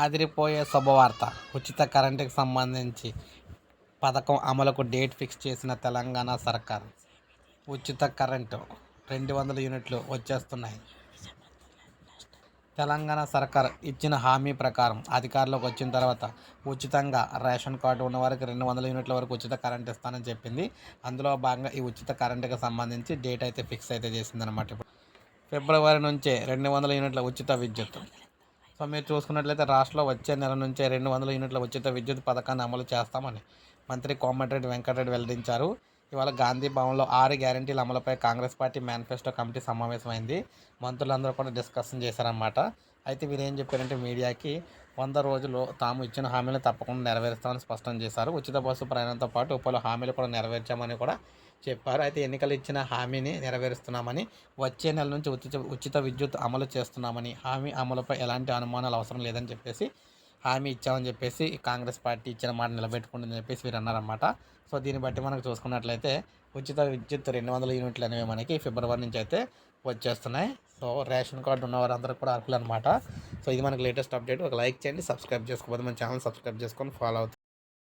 ఆదిరిపోయే శుభవార్త. ఉచిత కరెంటుకి సంబంధించి పథకం అమలుకు డేట్ ఫిక్స్ చేసిన తెలంగాణ సర్కార్. ఉచిత కరెంటు రెండు వందల యూనిట్లు వచ్చేస్తున్నాయి. తెలంగాణ సర్కార్ ఇచ్చిన హామీ ప్రకారం అధికారంలోకి వచ్చిన తర్వాత ఉచితంగా రేషన్ కార్డు ఉన్న వారికి రెండు వందల యూనిట్ల వరకు ఉచిత కరెంట్ ఇస్తానని చెప్పింది. అందులో భాగంగా ఈ ఉచిత కరెంటుకి సంబంధించి డేట్ అయితే ఫిక్స్ అయితే చేసిందనమాట ఇప్పుడు ఫిబ్రవరి నుంచే రెండు వందల యూనిట్ల ఉచిత విద్యుత్. సో మీరు చూసుకున్నట్లయితే రాష్ట్రంలో వచ్చే నెల నుంచే రెండు వందల యూనిట్ల ఉచిత విద్యుత్ పథకాన్ని అమలు చేస్తామని మంత్రి కోమటిరెడ్డి వెంకటరెడ్డి వెల్లడించారు. ఇవాళ గాంధీ భవన్లో ఆరు గ్యారంటీల అమలుపై కాంగ్రెస్ పార్టీ మేనిఫెస్టో కమిటీ సమావేశమైంది. మంత్రులందరూ కూడా డిస్కషన్ చేశారన్నమాట. అయితే వీరు ఏం చెప్పారంటే మీడియాకి వంద రోజులు తాము ఇచ్చిన హామీలను తప్పకుండా నెరవేరుస్తామని స్పష్టం చేశారు. ఉచిత బస్సు ప్రయాణంతో పాటు పలు హామీలు కూడా నెరవేర్చామని కూడా చెప్పారు. అయితే ఎన్నికలు ఇచ్చిన హామీని నెరవేరుస్తున్నామని వచ్చే నెల నుంచి ఉచిత ఉచిత విద్యుత్ అమలు చేస్తున్నామని హామీ అమలుపై ఎలాంటి అనుమానాలు అవసరం లేదని చెప్పేసి హామీ ఇచ్చామని చెప్పేసి కాంగ్రెస్ పార్టీ ఇచ్చిన మాట నిలబెట్టుకుంటుందని చెప్పేసి వీరు అన్నారన్నమాట. సో దీన్ని బట్టి మనకు చూసుకున్నట్లయితే ఉచిత విద్యుత్ రెండు వందల యూనిట్లు అనేవి మనకి ఫిబ్రవరి నుంచి అయితే వచ్చేస్తున్నాయి. సో రేషన్ కార్డు ఉన్న వారందరూ కూడా అర్హులు అనమాట సో ఇది మనకి లేటెస్ట్ అప్డేట్. ఒక లైక్ చేయండి సబ్స్క్రైబ్ చేసుకోకపోతే మన ఛానల్ సబ్స్క్రైబ్ చేసుకొని ఫాలో అవుతుంది